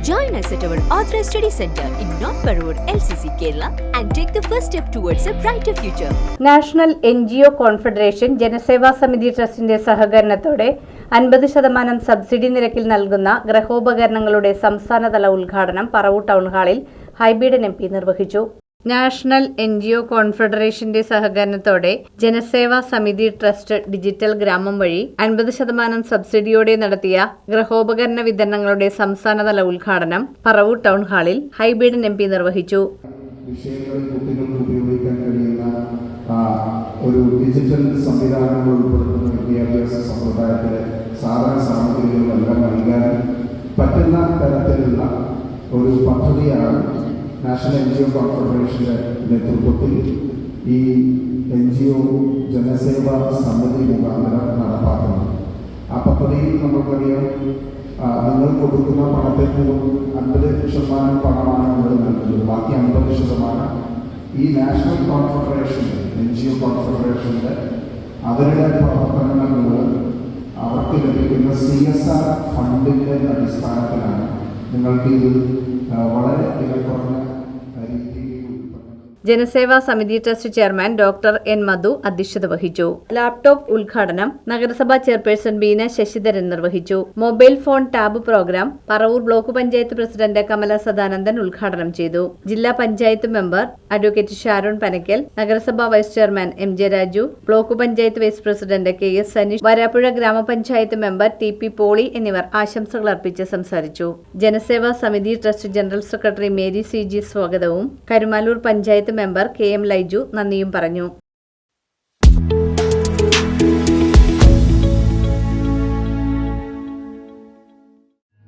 Join us at our Authorized Study Center in North Parur, LCC, Kerala, and take the first step towards a brighter future. National N G O confederation Janaseva Samithi ട്രസ്റ്റിന്റെ സഹകരണത്തോടെ അൻപത് ശതമാനം subsidy നിരക്കിൽ നൽകുന്ന ഗൃഹോപകരണങ്ങളുടെ സംസ്ഥാനതല ഉദ്ഘാടനം Paravur town ഹാളിൽ Hibi Eden M നിർവഹിച്ചു നാഷണൽ എൻ ജി ഒ കോൺഫെഡറേഷന്റെ സഹകരണത്തോടെ ജനസേവാ സമിതി ട്രസ്റ്റ് ഡിജിറ്റൽ ഗ്രാമം വഴി അൻപത് ശതമാനം സബ്സിഡിയോടെ നടത്തിയ ഗൃഹോപകരണ വിതരണങ്ങളുടെ സംസ്ഥാനതല ഉദ്ഘാടനം പറവൂർ ടൗൺ ഹാളിൽ ഹൈബീഡൻ എം പി നിർവഹിച്ചു. ഒരു ഡിജിറ്റൽ സംവിധാനങ്ങൾ ഉൾപ്പെടുത്തുന്ന വിദ്യാഭ്യാസ സമ്പ്രദായത്തിലെ സാധന സാമഗ്രികളെല്ലാം നൽകാൻ പറ്റുന്ന തരത്തിലുള്ള ഒരു പദ്ധതിയാണ് നാഷണൽ എൻ ജി ഒ കോൺഫെഡറേഷന്റെ നേതൃത്വത്തിൽ ഈ എൻ ജി ഒ ജനസേവാ സമിതി മുഖാന്തരം നടപ്പാക്കുന്നത് ആ പദ്ധതിയിൽ നമുക്കറിയാം നിങ്ങൾ കൊടുക്കുന്ന പണത്തിൽ നിന്നും അൻപത് ശതമാനം പണമാണ് നിങ്ങൾ നൽകുന്നത്. ബാക്കി അൻപത് ശതമാനം ഈ national confederation N G O കോൺഫെഡറേഷന്റെ അവരുടെ പ്രവർത്തനങ്ങൾ അവർക്ക് ലഭിക്കുന്ന സി എസ് ആർ ഫണ്ടിന്റെ അടിസ്ഥാനത്തിലാണ് നിങ്ങൾക്ക് ഇത് വളരെ വില കുറഞ്ഞ Janaseva Samithi trust chairman doctor N Madhu അധ്യക്ഷത വഹിച്ചു. ലാപ്ടോപ്പ് ഉദ്ഘാടനം നഗരസഭാ ചെയർപേഴ്സൺ ബീന ശശിധരൻ നിർവഹിച്ചു. Mobile phone tab program Paravur block panchayat president Kamala Sadanandan ഉദ്ഘാടനം ചെയ്തു. ജില്ലാ പഞ്ചായത്ത് മെമ്പർ അഡ്വക്കേറ്റ് ഷാരോൺ പനക്കൽ നഗരസഭാ vice chairman M J Raju block panchayat vice president K S Saneesh Varappuzha ഗ്രാമപഞ്ചായത്ത് മെമ്പർ ടി പി പോളി എന്നിവർ ആശംസകൾ അർപ്പിച്ച് സംസാരിച്ചു. ജനസേവാ സമിതി trust general secretary Mary C G സ്വാഗതവും Karumalloor member K M Laiju നന്ദിയും പറഞ്ഞു